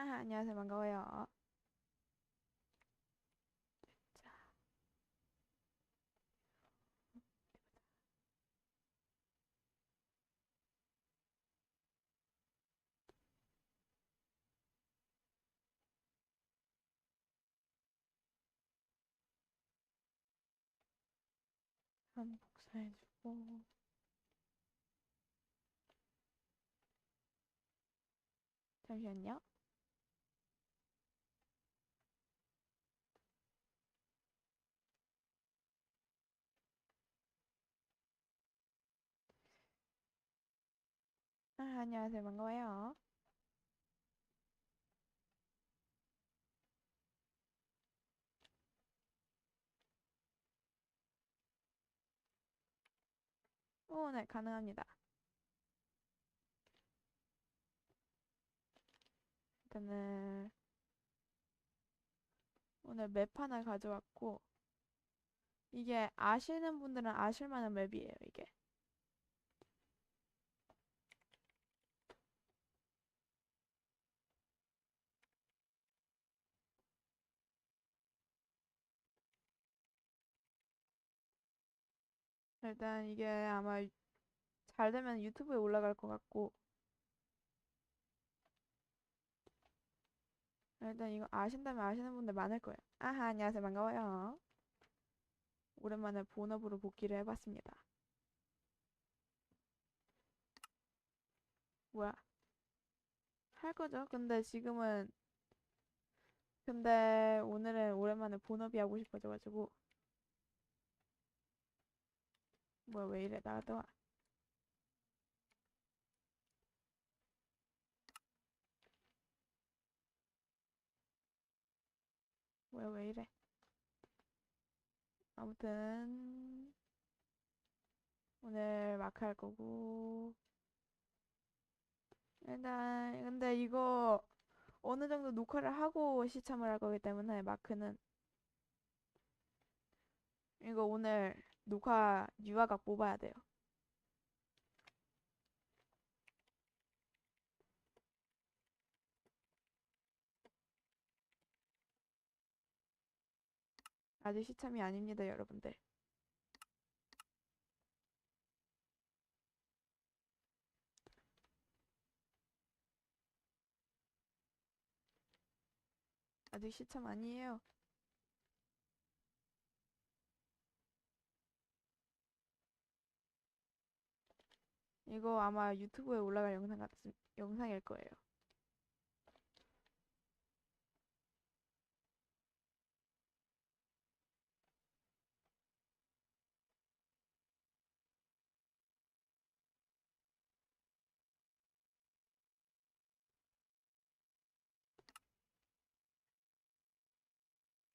아, 안녕하세요. 반가워요. 자, 한 복사해주고. 잠시만요. 안녕하세요. 반가워요. 오, 네, 가능합니다. 일단은 오늘 맵 하나 가져왔고 이게 아시는 분들은 아실 만한 맵이에요, 이게. 일단 이게 아마 잘 되면 유튜브에 올라갈 것 같고 일단 이거 아신다면 아시는 분들 많을 거예요. 아하, 안녕하세요. 반가워요. 오랜만에 본업으로 복귀를 해봤습니다. 뭐야? 할 거죠? 근데 지금은 근데 오늘은 오랜만에 본업이 하고 싶어져가지고 뭐야 왜 이래 나갔다 와. 뭐야 왜 이래? 아무튼 오늘 마크 할 거고 일단 근데 이거 어느 정도 녹화를 하고 시참을 할 거기 때문에 마크는 이거 오늘 녹화 유화각 뽑아야 돼요. 아직 시참이 아닙니다, 여러분들. 아직 시참 아니에요. 이거 아마 유튜브에 올라갈 영상 같은 영상일 거예요.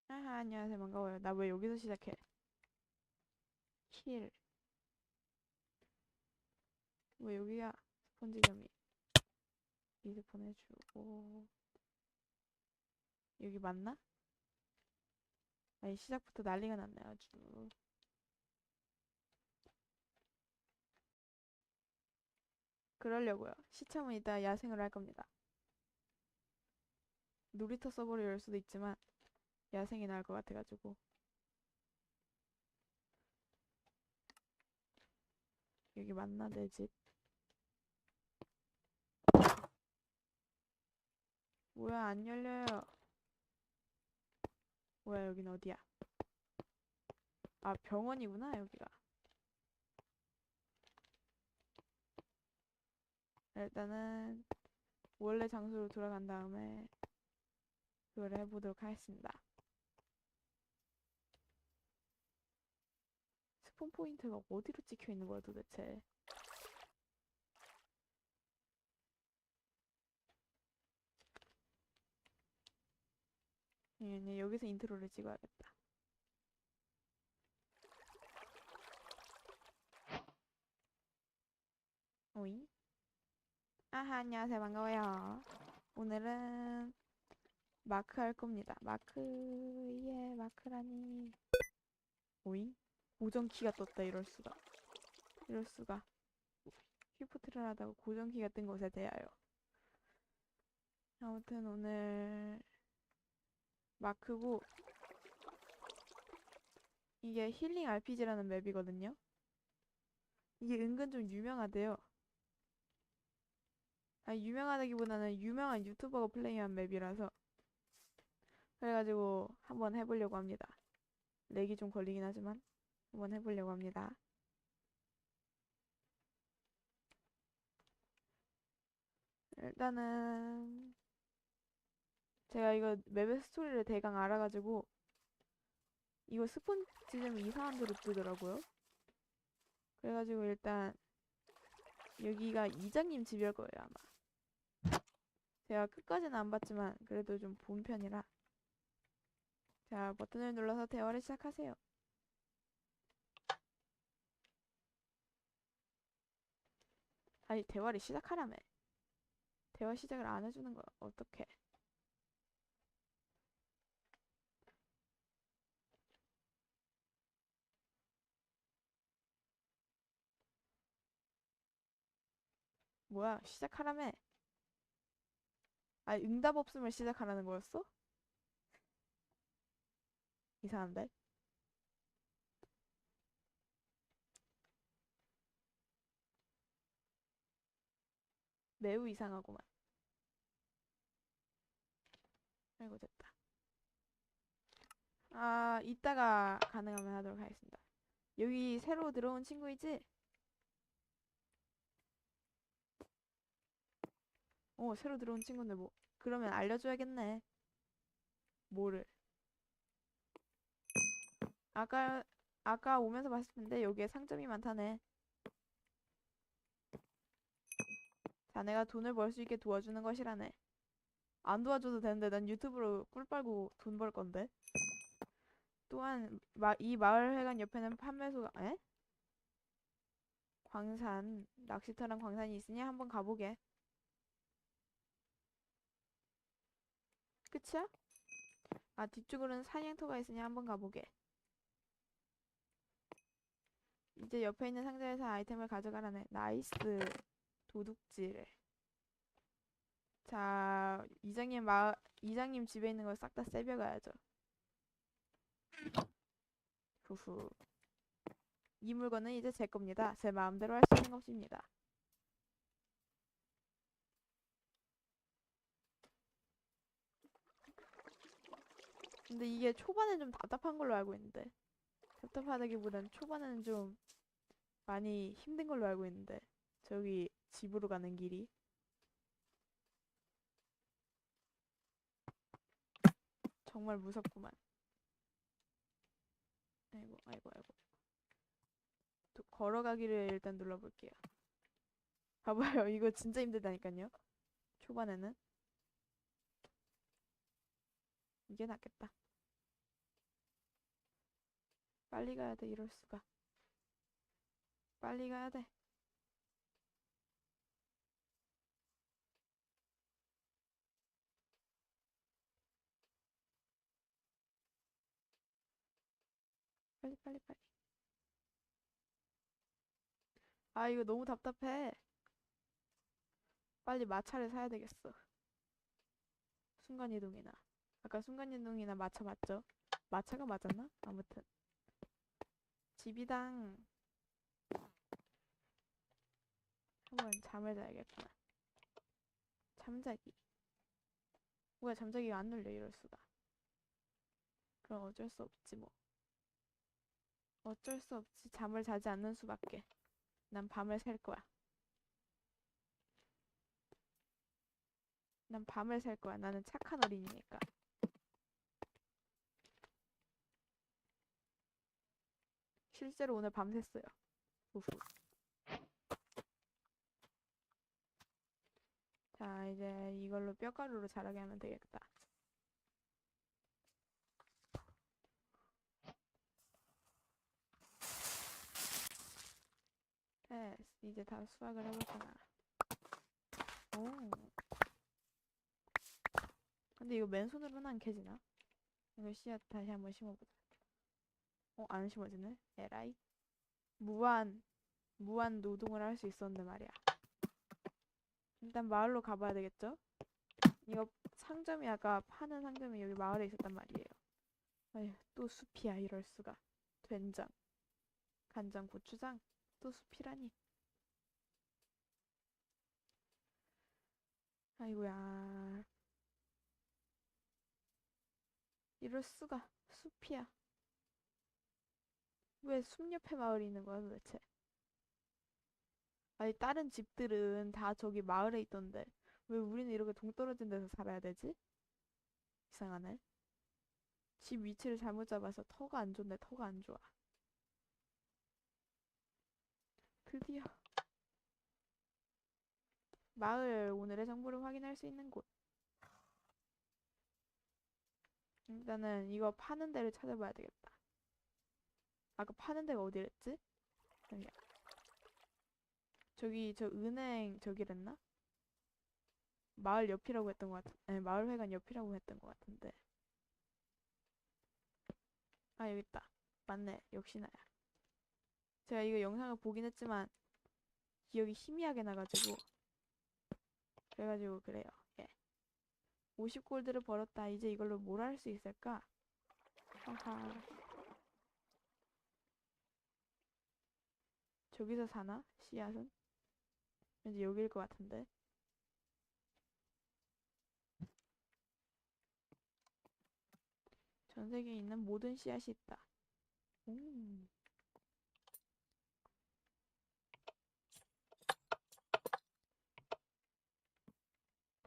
아하, 안녕하세요. 반가워요. 나 왜 여기서 시작해? 킬. 왜 여기야? 스폰지점이. 리드 보내주고. 여기 맞나? 아니, 시작부터 난리가 났네, 아주. 그러려고요. 시참은 이따 야생으로 할 겁니다. 놀이터 서버를 열 수도 있지만, 야생이 나을 것 같아가지고. 여기 맞나, 내 집? 뭐야, 안 열려요. 뭐야, 여긴 어디야? 아, 병원이구나, 여기가. 일단은, 원래 장소로 돌아간 다음에, 그걸 해보도록 하겠습니다. 스폰 포인트가 어디로 찍혀 있는 거야, 도대체? 예, 여기서 인트로를 찍어야겠다. 오이? 아하, 안녕하세요. 반가워요. 오늘은 마크 할 겁니다. 마크, 예, 마크라니. 오잉? 고정키가 떴다, 이럴 수가. 이럴 수가. 휘프트를 하다가 고정키가 뜬 것에 대하여. 아무튼 오늘 마크고 이게 힐링 RPG라는 맵이거든요. 이게 은근 좀 유명하대요. 아, 유명하다기보다는 유명한 유튜버가 플레이한 맵이라서 그래가지고 한번 해보려고 합니다. 렉이 좀 걸리긴 하지만 한번 해보려고 합니다. 일단은 제가 이거 맵의 스토리를 대강 알아가지고 이거 스폰 지점이 이상한 데로 뜨더라고요. 그래가지고 일단 여기가 이장님 집일 거예요 아마. 제가 끝까지는 안 봤지만 그래도 좀 본 편이라. 자 버튼을 눌러서 대화를 시작하세요. 아니 대화를 시작하라며. 대화 시작을 안 해주는 거 어떡해. 뭐야 시작하라며. 아 응답 없음을 시작하라는 거였어? 이상한데? 매우 이상하구만. 아이고 됐다. 아 이따가 가능하면 하도록 하겠습니다. 여기 새로 들어온 친구이지? 어 새로 들어온 친구인데 뭐 그러면 알려줘야겠네. 뭐를? 아까 아까 오면서 봤을 텐데 여기에 상점이 많다네. 자네가 돈을 벌 수 있게 도와주는 것이라네. 안 도와줘도 되는데 난 유튜브로 꿀 빨고 돈 벌 건데. 또한 마, 이 마을회관 옆에는 판매소가 에? 광산 낚시터랑 광산이 있으니 한번 가보게. 끝이야? 아 뒤쪽으로는 사냥터가 있으니 한번 가보게. 이제 옆에 있는 상자에서 아이템을 가져가라네. 나이스. 도둑질. 자, 이장님 마, 이장님 집에 있는 걸 싹 다 세벼가야죠. 후후. 이 물건은 이제 제 겁니다. 제 마음대로 할 수 있는 것입니다. 근데 이게 초반에 좀 답답한 걸로 알고 있는데. 답답하다기보단 초반에는 좀 많이 힘든 걸로 알고 있는데. 저기 집으로 가는 길이. 정말 무섭구만. 아이고, 아이고, 아이고. 또 걸어가기를 일단 눌러볼게요. 봐봐요. 이거 진짜 힘들다니까요. 초반에는. 이게 낫겠다. 빨리 가야 돼, 이럴 수가. 빨리 가야 돼. 빨리 빨리 빨리. 아 이거 너무 답답해. 빨리 마차를 사야 되겠어. 순간이동이나. 아까 순간이동이나 마차 맞죠? 마차가 맞았나? 아무튼. 집이당. 한번 잠을 자야겠구나. 잠자기. 뭐야 잠자기가 안 눌려 이럴 수가. 그럼 어쩔 수 없지 뭐. 어쩔 수 없지. 잠을 자지 않는 수밖에. 난 밤을 샐 거야. 난 밤을 샐 거야. 나는 착한 어린이니까. 실제로 오늘 밤 샜어요. 우후. 자, 이제 이걸로 뼈가루로 자라게 하면 되겠다. 됐어. 이제 다 수확을 해볼까나. 오. 근데 이거 맨손으로는 안 캐지나? 이거 씨앗 다시 한번 심어보자. 어, 안 심어지네? 에라이. 무한, 무한 노동을 할 수 있었는데 말이야. 일단 마을로 가봐야 되겠죠? 이거 상점이 아까 파는 상점이 여기 마을에 있었단 말이에요. 아휴, 또 숲이야, 이럴 수가. 된장, 간장, 고추장, 또 숲이라니. 아이고야. 이럴 수가. 숲이야. 왜 숲 옆에 마을이 있는 거야, 도대체? 아니, 다른 집들은 다 저기 마을에 있던데. 왜 우리는 이렇게 동떨어진 데서 살아야 되지? 이상하네. 집 위치를 잘못 잡아서 터가 안 좋네, 터가 안 좋아. 드디어. 마을 오늘의 정보를 확인할 수 있는 곳. 일단은 이거 파는 데를 찾아봐야 되겠다. 아까 파는 데가 어디랬지? 여기야. 저기 저 은행 저기랬나? 마을 옆이라고 했던 것 같은, 아니 마을회관 옆이라고 했던 것 같은데. 아 여기 있다. 맞네. 역시 나야. 제가 이거 영상을 보긴 했지만 기억이 희미하게 나가지고 그래가지고 그래요. 예. 50골드를 벌었다. 이제 이걸로 뭘 할 수 있을까? 하하. 저기서 사나? 씨앗은? 왠지 여기일 것 같은데. 전 세계에 있는 모든 씨앗이 있다. 음.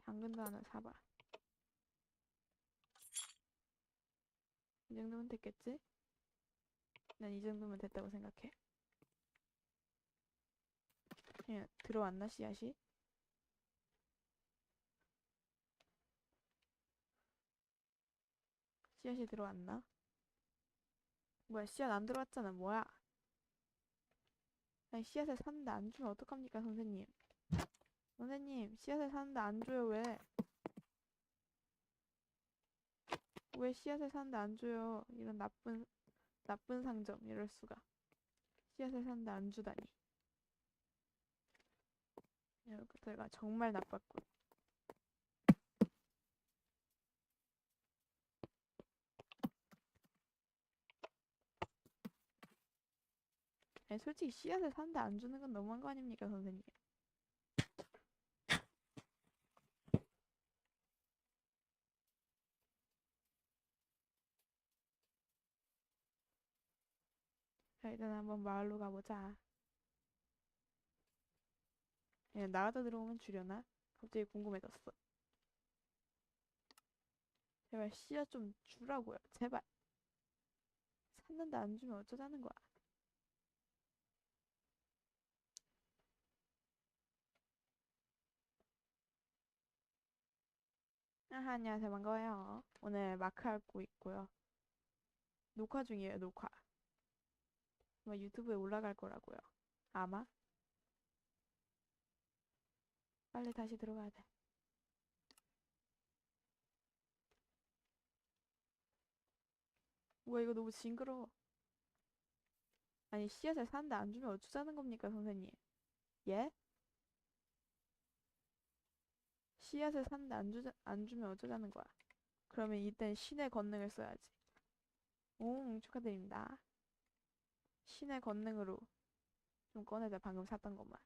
당근도 하나 사봐. 이 정도면 됐겠지? 난 이 정도면 됐다고 생각해. 그냥 들어왔나 씨앗이? 씨앗이 들어왔나? 뭐야 씨앗 안 들어왔잖아 뭐야 아니 씨앗을 샀는데 안 주면 어떡합니까 선생님 선생님 씨앗을 샀는데 안 줘요 왜? 왜 씨앗을 샀는데 안 줘요 이런 나쁜 나쁜 상점 이럴 수가 씨앗을 샀는데 안 주다니 이것들가 정말 나빴군 아니 솔직히 씨앗을 샀는데 안 주는 건 너무한 거 아닙니까 선생님? 자 일단 한번 마을로 가보자 예, 나가다 들어오면 주려나? 갑자기 궁금해졌어 제발 씨앗 좀 주라고요 제발 샀는데 안 주면 어쩌자는 거야 아하, 안녕하세요. 반가워요. 오늘 마크 하고 있고요. 녹화 중이에요, 녹화. 아마 유튜브에 올라갈 거라고요. 아마? 빨리 다시 들어가야 돼. 우와, 이거 너무 징그러워. 아니, 씨앗을 사는데 안 주면 어쩌자는 겁니까, 선생님? 예? 씨앗을 샀는데 안, 주자, 안 주면 어쩌자는 거야. 그러면 이땐 신의 권능을 써야지. 오, 축하드립니다. 신의 권능으로 좀 꺼내자. 방금 샀던 것만.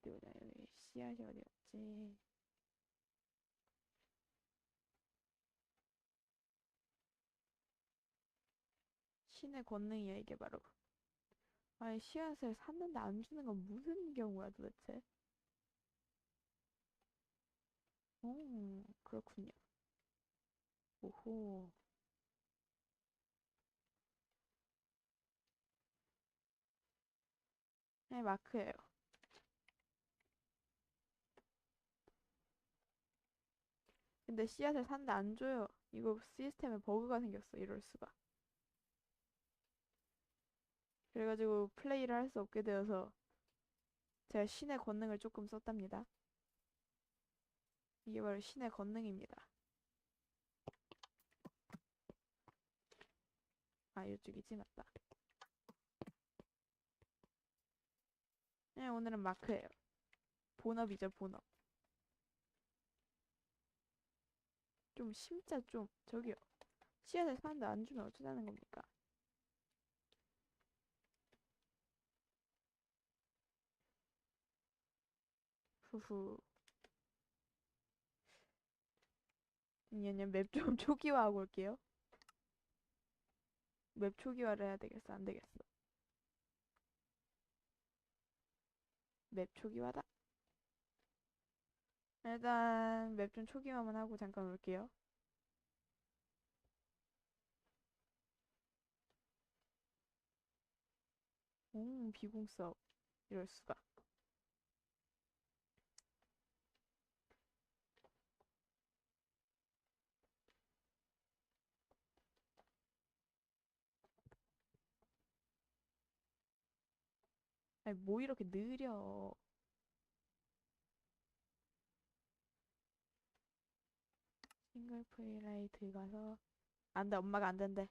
어디 보자. 여기 씨앗이 어디였지? 신의 권능이야, 이게 바로. 아니, 씨앗을 샀는데 안 주는 건 무슨 경우야, 도대체? 오, 그렇군요. 오호. 네, 마크예요. 근데 씨앗을 샀는데 안 줘요. 이거 시스템에 버그가 생겼어, 이럴 수가. 그래가지고 플레이를 할 수 없게 되어서 제가 신의 권능을 조금 썼답니다. 이게 바로 신의 권능입니다. 아, 이쪽이지, 맞다. 네, 오늘은 마크예요. 본업이죠, 본업. 좀 심자 좀 저기요. 씨앗을 사는데 안 주면 어쩌자는 겁니까? 후후. 잠시만요. 맵좀 초기화하고 올게요. 맵 초기화를 해야 되겠어. 안 되겠어. 맵 초기화다. 일단 맵 좀 초기화만 하고 잠깐 올게요. 오, 비공섭. 이럴 수가. 아니, 뭐 이렇게 느려. 싱글 프레이라이트 가서 안 돼, 엄마가 안 된대.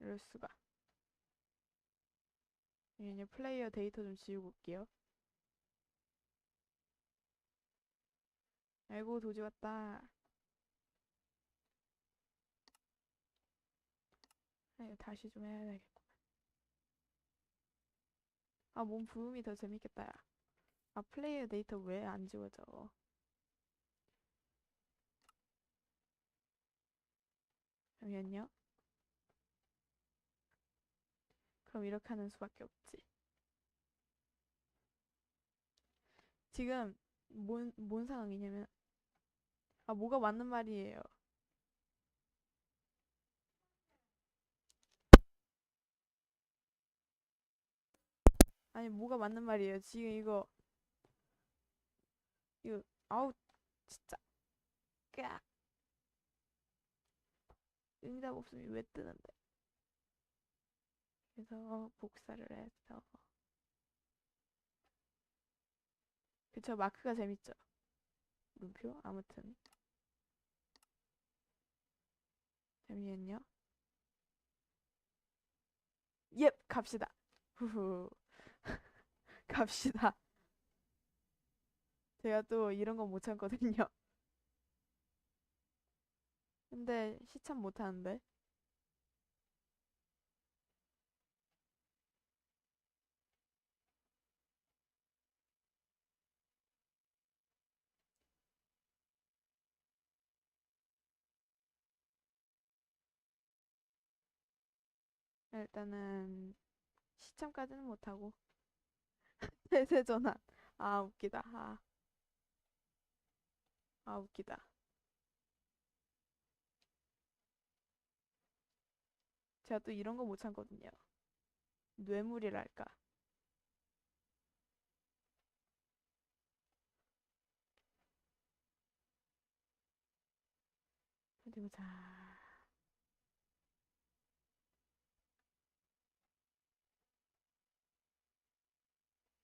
이럴 수가. 잠시만요. 플레이어 데이터 좀 지우고 올게요. 아이고, 도지 왔다. 아이고, 다시 좀 해야 되겠구만. 아, 몸 부음이 더 재밌겠다, 야. 아, 플레이어 데이터 왜 안 지워져? 잠시만요. 그럼 이렇게 하는 수밖에 없지. 지금 뭔, 뭔 상황이냐면 아 뭐가 맞는 말이에요. 아니 뭐가 맞는 말이에요. 지금 이거. 이거 아우 진짜. 까 응답 없으면 왜 뜨는데? 그래서 복사를 해서. 그쵸 마크가 재밌죠? 물음표? 아무튼 잠시만요. 예 갑시다. 후후. 갑시다. 제가 또 이런 건 못 참거든요. 근데 시참 못하는데 일단은 시참까지는 못하고 대세 전환. 아 웃기다. 아, 아 웃기다. 제가 또 이런 거 못 참거든요. 뇌물이랄까. 어디 보자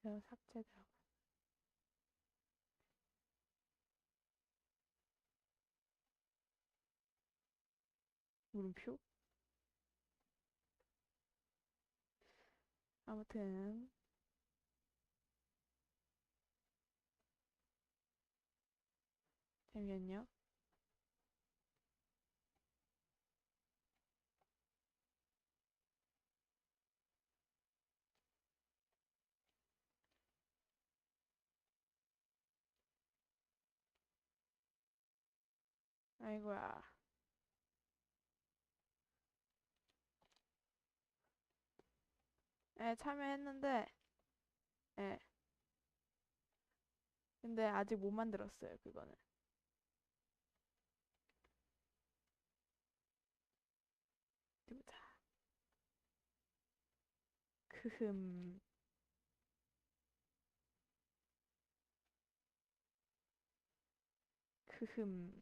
이거 삭제되고. 물음표? 아무튼. 잠시만요 아이고야. 예 참여했는데 예. 근데 아직 못 만들었어요 그거는. 보자. 크흠. 크흠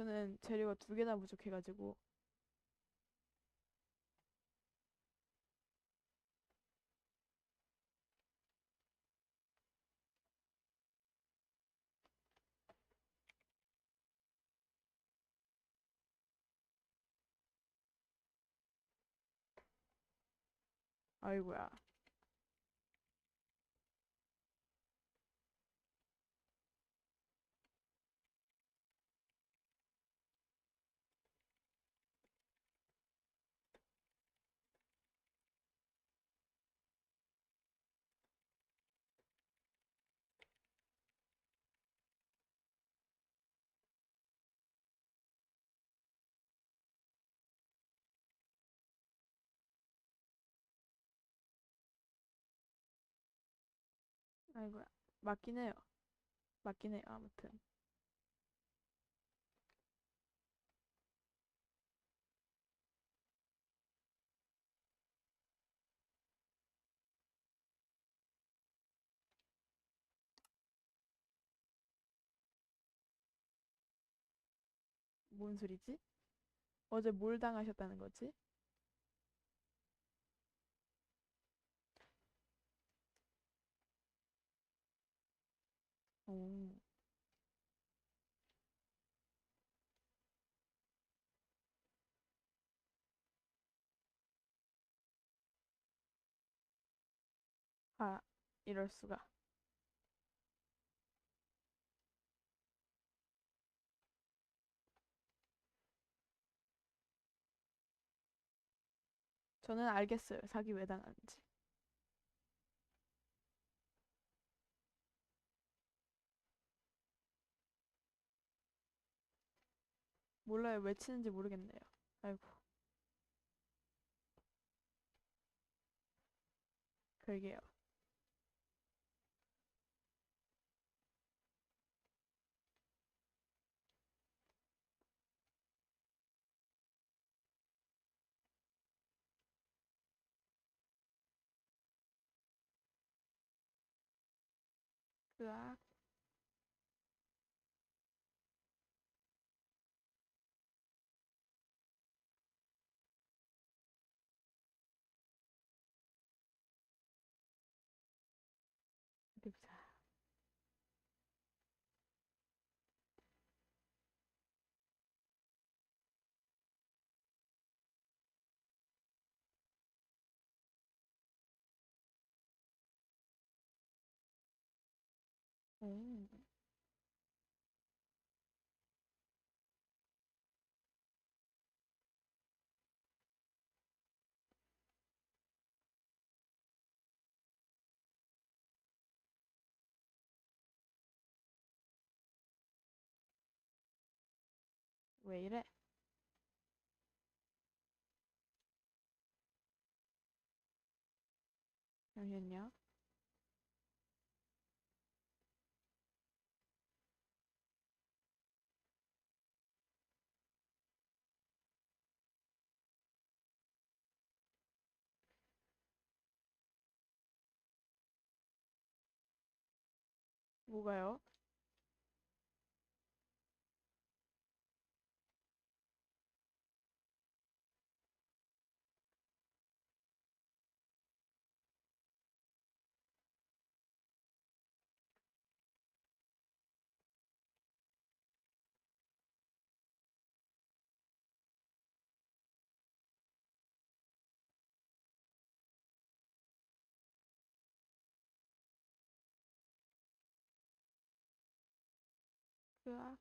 저는 재료가 두 개나 부족해가지고 아이고야. 아이고야. 맞긴 해요. 맞긴 해요. 아무튼. 뭔 소리지? 어제 뭘 당하셨다는 거지? 오. 아, 이럴 수가. 저는 알겠어요. 사기 왜 당하는지. 몰라요. 왜 치는지 모르겠네요. 아이고, 그러게요. 으악. 오, 왜 이래? 잠시만요. 뭐가요? 으악.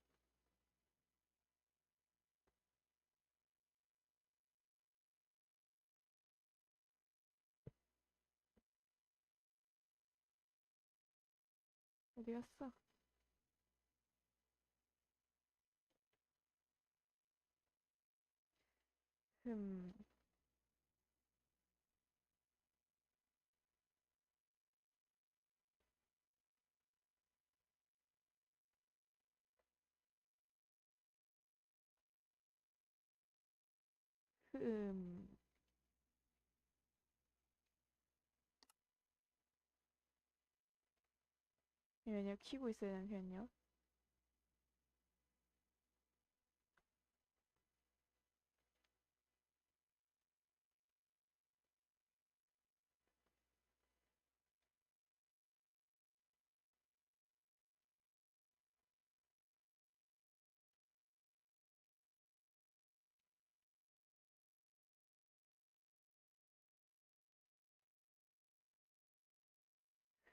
어디 갔어? 흠. 흠. 잠시만요. 키고 있어야 되는 편요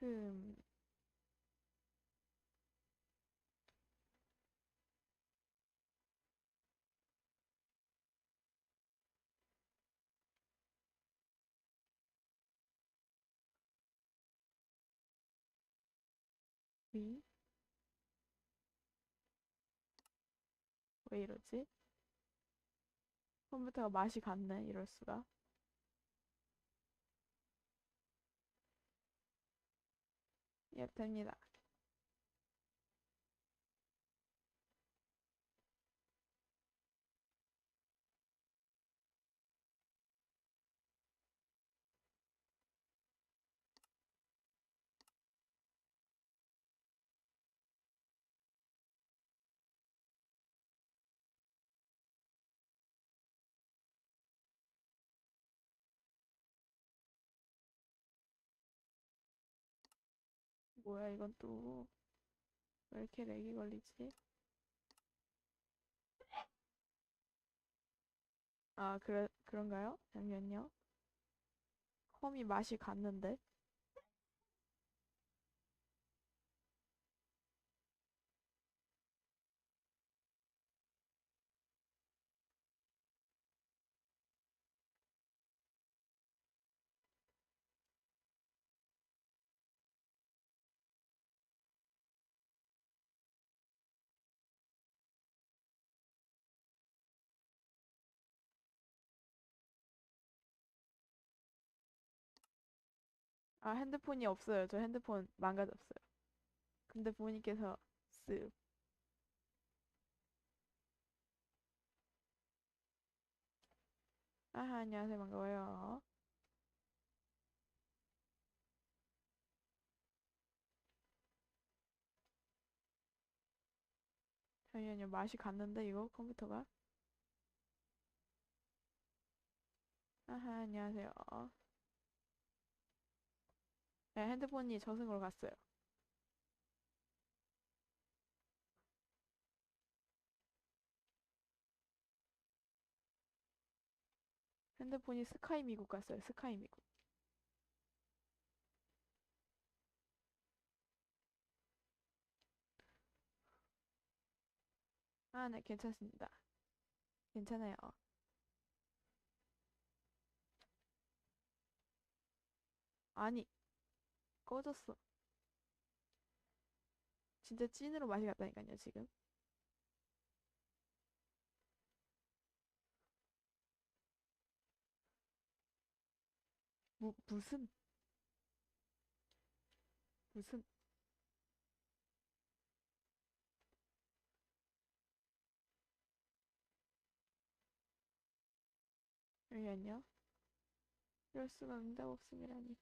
흠. 위? 왜 이러지? 컴퓨터가 맛이 갔네, 이럴 수가. 예, 됩니다. 뭐야, 이건 또. 왜 이렇게 렉이 걸리지? 아, 그래, 그런가요? 잠시만요. 컴이 맛이 갔는데. 아, 핸드폰이 없어요. 저 핸드폰 망가졌어요. 근데 부모님께서 쓱. 아하, 안녕하세요. 반가워요. 잠시만요. 맛이 갔는데, 이거 컴퓨터가. 아하, 안녕하세요. 네, 핸드폰이 저승으로 갔어요. 핸드폰이 스카이 미국 갔어요. 스카이 미국. 아, 네, 괜찮습니다. 괜찮아요. 아니, 꺼졌어. 진짜 찐으로 맛이 갔다니까요, 지금. 무, 무슨, 무슨, 잠시만요. 이럴 수가 응답 없음이라니.